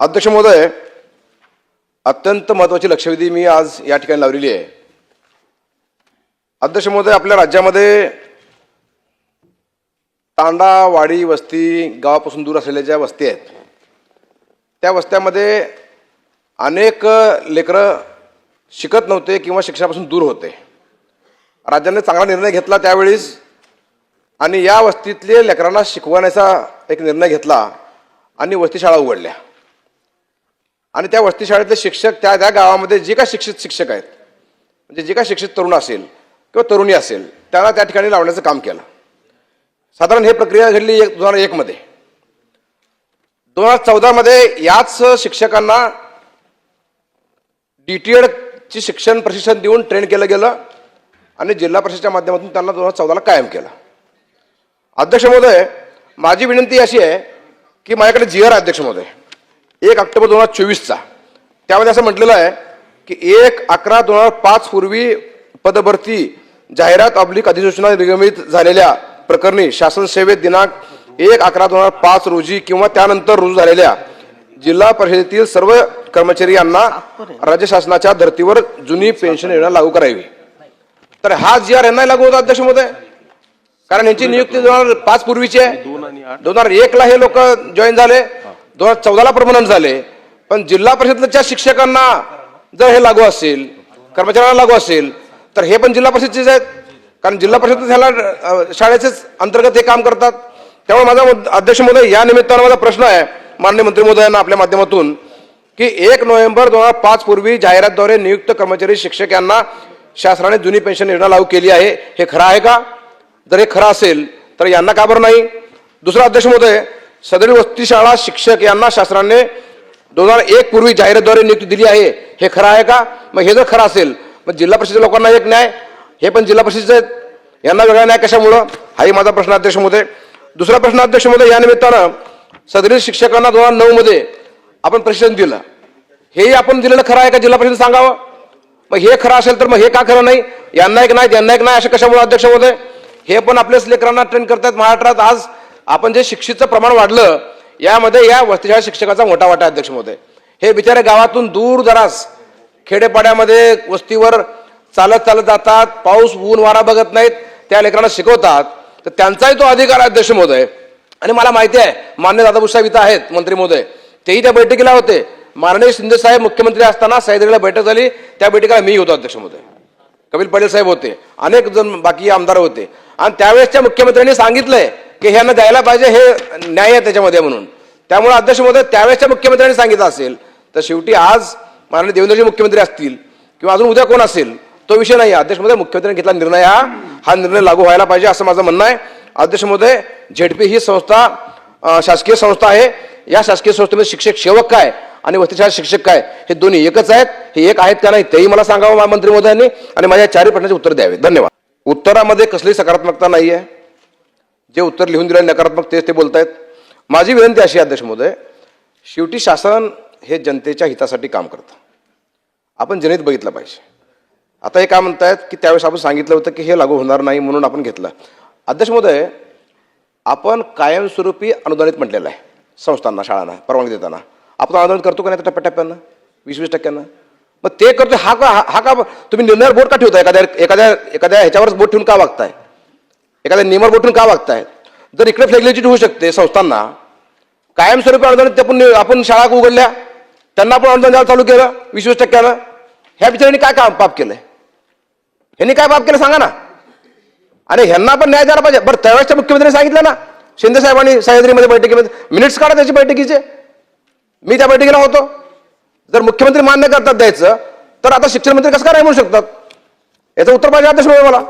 अध्यक्ष महोदय अत्यंत महत्वाची लक्षवेधी मी आज या ठिकाणी लावलेली आहे. अध्यक्ष महोदय आपल्या राज्यामध्ये तांडा वाडी वस्ती गावापासून दूर असलेल्या ज्या वस्ती आहेत त्या वस्त्यामध्ये अनेक लेकरं शिकत नव्हते किंवा शिक्षणापासून दूर होते. राज्याने चांगला निर्णय घेतला त्यावेळीस आणि या वस्तीतले लेकरांना शिकवण्याचा एक निर्णय घेतला आणि वस्ती शाळा उघडल्या. आणि त्या वस्तीशाळेतले शिक्षक त्या त्या गावामध्ये जे काय शिक्षित शिक्षक आहेत म्हणजे जे काय शिक्षित तरुण असेल किंवा तरुणी असेल त्याला त्या ठिकाणी लावण्याचं काम केलं. साधारण हे प्रक्रिया घडली एक दोन हजार एकमध्ये दोन हजार चौदामध्ये याच शिक्षकांना डी टी एडची शिक्षण प्रशिक्षण देऊन ट्रेन केलं गेलं आणि जिल्हा परिषदेच्या माध्यमातून त्यांना दोन हजार चौदाला कायम केलं. अध्यक्ष महोदय माझी विनंती अशी आहे की माझ्याकडे जी आर अध्यक्ष महोदय. एक ऑक्टोबर दोन हजार चोवीसचा. त्यामध्ये असं म्हटलेलं आहे की एक अकरा दोन हजार पाच पूर्वी पदभरती जाहिरात अब्लिक अधिसूचना निगमित झालेल्या प्रकरणी शासन सेवेत दिनांक एक अकरा दोन हजार पाच रोजी किंवा त्यानंतर रुजू झालेल्या जिल्हा परिषदेतील सर्व कर्मचारी यांना राज्य शासनाच्या धर्तीवर जुनी पेन्शन योजना लागू करावी. तर हा जी आर यांना लागू होता अध्यक्ष महोदय कारण यांची नियुक्ती दोन हजार पाच पूर्वीची आहे. दोन हजार एक ला हे लोक जॉईन झाले. दोन हजार चौदाला परमनंट झाले. पण जिल्हा परिषदेच्या शिक्षकांना जर हे लागू असेल कर्मचाऱ्यांना लागू असेल तर हे पण जिल्हा परिषदचेच आहेत. कारण जिल्हा परिषद ह्याला शाळेचेच अंतर्गत हे काम करतात. त्यामुळे माझा अध्यक्ष महोदय या निमित्तानं माझा प्रश्न आहे माननीय मंत्री महोदयांना आपल्या माध्यमातून की एक नोव्हेंबर दोन हजार पाच पूर्वी जाहिरातद्वारे नियुक्त कर्मचारी शिक्षक यांना शासनाने जुनी पेन्शन योजना लागू केली आहे. हे खरं आहे का? जर हे खरं असेल तर यांना का बरं नाही? दुसरा अध्यक्ष महोदय सदरी वस्ती शाळा शिक्षक यांना शासनाने दोन हजार एक पूर्वी जाहिरातद्वारे नियुक्ती दिली आहे. हे खरं आहे का? मग हे जर खरं असेल मग जिल्हा परिषद लोकांना एक न्याय हे पण जिल्हा परिषदेचे आहेत. यांना वेगळा न्याय कशामुळं? हाही माझा प्रश्न अध्यक्ष महोदय. दुसरा प्रश्न अध्यक्ष महोदय या निमित्तानं सदरी शिक्षकांना दोन हजार नऊमध्ये आपण प्रशिक्षण दिलं. हेही आपण दिलेलं खरं आहे का? जिल्हा परिषद सांगावं? मग हे खरं असेल तर मग हे का खरं नाही? यांना एक नाही त्यांना एक नाही असं कशामुळे अध्यक्ष महोदय? हे पण आपल्याच लेकरांना ट्रेन करतात महाराष्ट्रात आज आपण जे शिक्षितचं प्रमाण वाढलं यामध्ये या वस्तीशाळा शिक्षकाचा मोठा वाटा अध्यक्ष महोदय. हे बिचारे गावातून दूर दरास खेडेपाड्यामध्ये वस्तीवर चालत चालत जातात पाऊस ऊन वारा बघत नाहीत त्या लेकरांना शिकवतात. तर त्यांचाही तो अधिकार अध्यक्ष महोदय. आणि मला माहिती आहे मान्य दादाभू साहेब इथं आहेत मंत्री महोदय. तेही त्या बैठकीला होते. माननीय शिंदे साहेब मुख्यमंत्री असताना सह्याद्रीला बैठक झाली. त्या बैठकीला मी होतो अध्यक्ष महोदय. कपिल पटेल साहेब होते. अनेक जण बाकी आमदार होते. आणि त्यावेळेसच्या मुख्यमंत्र्यांनी सांगितलंय की ह्यांना द्यायला पाहिजे हे न्याय आहे त्याच्यामध्ये म्हणून. त्यामुळे अध्यक्ष महोदय त्यावेळेसच्या मुख्यमंत्र्यांनी सांगितलं असेल तर शेवटी आज माननीय देवेंद्रजी मुख्यमंत्री असतील किंवा अजून उद्या कोण असेल तो विषय नाही अध्यक्ष महोदय मुख्यमंत्र्यांनी घेतला निर्णय हा हा निर्णय लागू व्हायला पाहिजे असं माझं म्हणणं आहे. अध्यक्ष महोदय झेडपी ही संस्था शासकीय संस्था आहे. या शासकीय संस्थेमध्ये शिक्षक सेवक काय आणि वस्तीशाळा शिक्षक काय हे दोन्ही एकच आहेत. हे एक आहेत का नाही तेही मला सांगावं मंत्री महोदयांनी आणि माझ्या चारही प्रश्नाचे उत्तर द्यावे. धन्यवाद. उत्तरामध्ये कसली सकारात्मकता नाही आहे जे उत्तर लिहून दिलं नकारात्मक तेच ते बोलतायत. माझी विनंती अशी आहे, अध्यक्ष महोदय शेवटी शासन हे जनतेच्या हितासाठी काम करतं. आपण जनहित बघितलं पाहिजे. आता हे काय म्हणतायत की त्यावेळेस आपण सांगितलं होतं की हे लागू होणार नाही म्हणून आपण घेतलं. अध्यक्ष महोदय आपण कायमस्वरूपी अनुदानित म्हटलेलं आहे संस्थांना शाळांना परवानगी देताना. आपण अनुदान करतो का नाही टप्प्याटप्प्यानं? वीस वीस टक्क्यानं? मग ते करतो हा का हा का तुम्ही निर्णय बोट का ठेवताय? एखाद्या एखाद्या एखाद्या ह्याच्यावरच बोट ठेवून का वागताय? एखाद्या नियमावर बोट का वागताय? जर इकडे फ्लेक्झिबिलिटी होऊ शकते संस्थांना कायमस्वरूपी अनुदानित आपण आपण शाळा उघडल्या त्यांना आपण अनुदान द्यायला चालू केलं वीस वीस टक्क्यानं ह्या बिचारांनी काय काम पाप केलंय? ह्यांनी काय पाप केलं सांगा ना. आणि ह्यांना पण न्याय द्यायला पाहिजे. बरं त्यावेळेसच्या मुख्यमंत्र्यांनी सांगितलं ना शिंदे साहेबांनी सह्याद्रीमध्ये बैठकीमध्ये मिनिट्स काढा त्याची बैठकीचे. मी त्या बैठकीला होतो. जर मुख्यमंत्री मान्य करतात द्यायचं तर आता शिक्षण मंत्री कसं काय नाही म्हणू शकतात? याचं उत्तर पाहिजे अध्यक्ष मला.